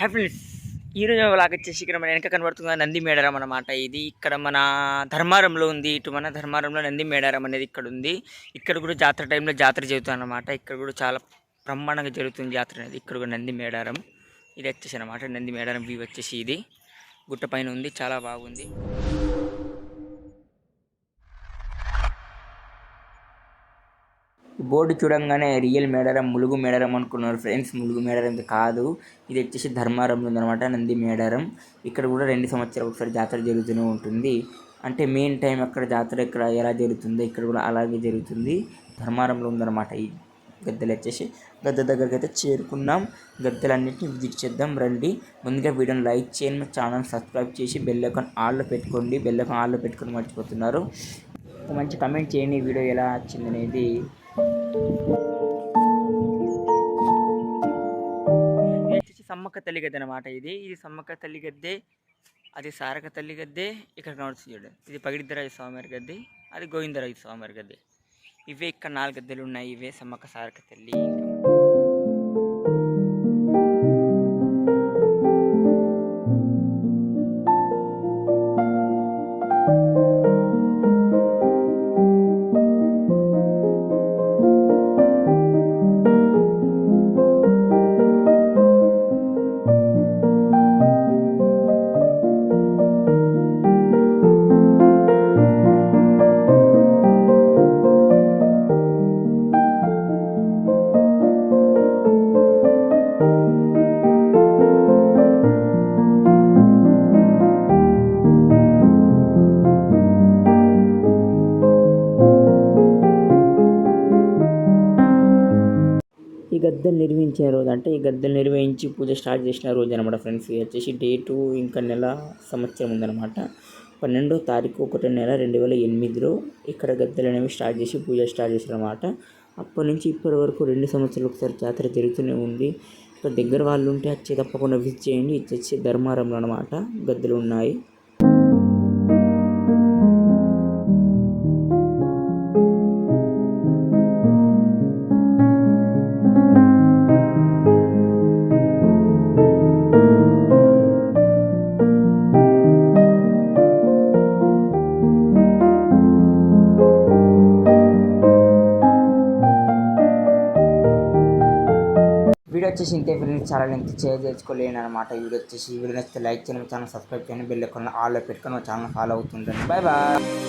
Happiness ఈరోజు అలాగ వచ్చేసి ఇక్కడ మన వెనక కనబడుతుంది నంది మేడారం అన్నమాట ఇది. ఇక్కడ మన ధర్మారంలో ఉంది ఇటు మన ధర్మారంలో నంది మేడారం అనేది ఇక్కడ ఉంది. ఇక్కడ కూడా జాతర టైంలో జాతర జరుగుతుంది అన్నమాట. ఇక్కడ కూడా చాలా బ్రహ్మాండంగా జరుగుతుంది జాతర అనేది. ఇక్కడ కూడా నంది మేడారం ఇది వచ్చేసి అనమాట నంది మేడారం వ్యూ వచ్చేసి ఇది. గుట్ట పైన ఉంది చాలా బాగుంది. బోర్డు చూడంగానే రియల్ మేడారం ములుగు మేడారం అనుకున్నారు ఫ్రెండ్స్. ములుగు మేడారం ఇది కాదు. ఇది వచ్చేసి ధర్మారంలో ఉందన్నమాట నంది మేడారం. ఇక్కడ కూడా రెండు సంవత్సరాలు ఒకసారి జాతర జరుగుతూనే ఉంటుంది. అంటే మెయిన్ టైం అక్కడ జాతర ఇక్కడ ఎలా జరుగుతుందో ఇక్కడ కూడా అలాగే జరుగుతుంది. ధర్మారంలో ఉందన్నమాట ఈ గద్దెలు వచ్చేసి. గద్దె దగ్గరికి అయితే చేరుకున్నాం. గద్దెలన్నింటినీ విజిట్ చేద్దాం రండి. ముందుగా వీడియోని లైక్ చేయండి మా ఛానల్ సబ్స్క్రైబ్ చేసి బెల్ ఐకాన్ ఆల్లో పెట్టుకోండి. బెల్ ఐకాన్ ఆల్లో పెట్టుకొని మర్చిపోతున్నారు. ఒక మంచి కమెంట్ చేయండి వీడియో ఎలా వచ్చింది అనేది సమ్మక్క తల్లి గద్దె అనమాట ఇది. ఇది సమ్మక్క తల్లి గద్దె అది సారక తల్లి గద్దె ఇక్కడ కనబడుతుంది చూడు. ఇది పగిడిద్దరాజు స్వామివారి గద్దె అది గోవిందరాజు స్వామివారి గద్దె. ఇవే ఇక్కడ నాలుగు గద్దెలు ఉన్నాయి. ఇవే సమ్మక్క సారక తల్లి ఈ గద్దెలు నిర్వహించిన రోజు అంటే ఈ గద్దెలు నిర్వహించి పూజ స్టార్ట్ చేసిన రోజు అనమాట ఫ్రెండ్స్. ఇది వచ్చేసి డేటు ఇంకా నెల సంవత్సరం ఉందన్నమాట. పన్నెండో తారీఖు ఒకటో నెల రెండు వేల ఎనిమిదిలో ఇక్కడ గద్దెలు అనేవి స్టార్ట్ చేసి పూజ స్టార్ట్ చేశారనమాట అప్పటి నుంచి ఇప్పటి వరకు రెండు సంవత్సరాలు ఒకసారి జాతర జరుగుతూనే ఉంది. ఇక్కడ దగ్గర వాళ్ళు ఉంటే వచ్చి తప్పకుండా విజిట్ చేయండి. ఇది వచ్చి ధర్మారంలో అనమాట గద్దెలు ఉన్నాయి. వీడియో వచ్చేసి ఇంతే ఫ్రెండ్స్ చాలా లెంత్ షేర్ చేసుకోలేను అనమాట వీడియో వచ్చేసి వీడియో నచ్చితే లైక్ చేయండి ఛానల్ సబ్స్క్రైబ్ చేయండి బెల్ ఎక్కడ ఆల్లో పెట్టుకొని ఛానల్ ఫాలో అవుతుండండి. Bye bye